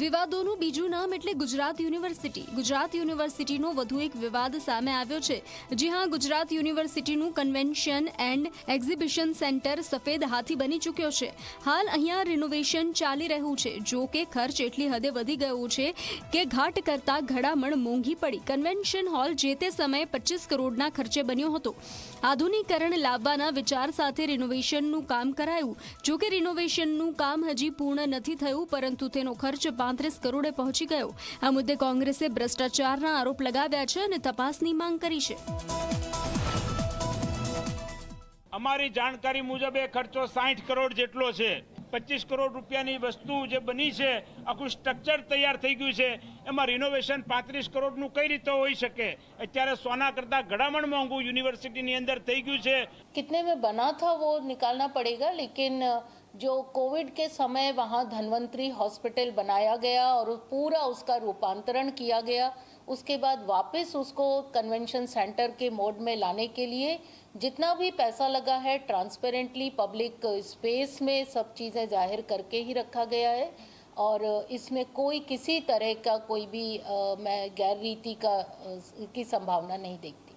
વિવાદોનું બીજું નામ એટલે ગુજરાત યુનિવર્સિટી. ગુજરાત યુનિવર્સિટીનો વધુ એક વિવાદ સામે આવ્યો છે જી હા ગુજરાત યુનિવર્સિટીનું કન્વેન્શન એન્ડ એક્ઝિબિશન સેન્ટર સફેદ હાથી બની ચૂક્યો છે. હાલ અહીંયા રિનોવેશન ચાલી રહ્યું છે, જો કે ખર્ચ એટલી હદે વધી ગયો છે કે ઘાટ કરતા ઘડામણ મોંઘી પડી. કન્વેન્શન હોલ જે તે સમયે પચીસ કરોડના ખર્ચે બન્યો હતો. આધુનિકરણ લાવવાના વિચાર સાથે રિનોવેશનનું કામ કરાયું. જો કે રિનોવેશનનું કામ હજી પૂર્ણ નથી થયું, પરંતુ તેનો ખર્ચ પાંત્રીસ કરોડે પહોંચી ગયો. આ મુદ્દે કોંગ્રેસે ભ્રષ્ટાચારના આરોપ લગાવ્યા છે અને તપાસની માંગ કરી છે. અમારી જાણકારી મુજબ એ ખર્ચો સાઠ કરોડ જેટલો છે. પચીસ કરોડ રૂપિયાની વસ્તુ જે બની છે આખું સ્ટ્રક્ચર તૈયાર થઈ ગયું છે એમાં રિનોવેશન પાંત્રીસ કરોડનું કઈ રીતે હોઈ શકે અત્યારે સોના કરતાં ઘડામણ મોંઘું યુનિવર્સિટીની અંદર થઈ ગયું છે कितने में बना था वो निकालना पड़ेगा लेकिन जो कोविड के समय वहाँ धन्वंतरी हॉस्पिटल बनाया गया और पूरा उसका रूपांतरण किया गया उसके बाद वापस उसको कन्वेंशन सेंटर के मोड में लाने के लिए जितना भी पैसा लगा है ट्रांसपेरेंटली पब्लिक स्पेस में सब चीज़ें ज़ाहिर करके ही रखा गया है। और इसमें कोई किसी तरह का कोई भी आ, मैं गैर रीति का की संभावना नहीं देखती।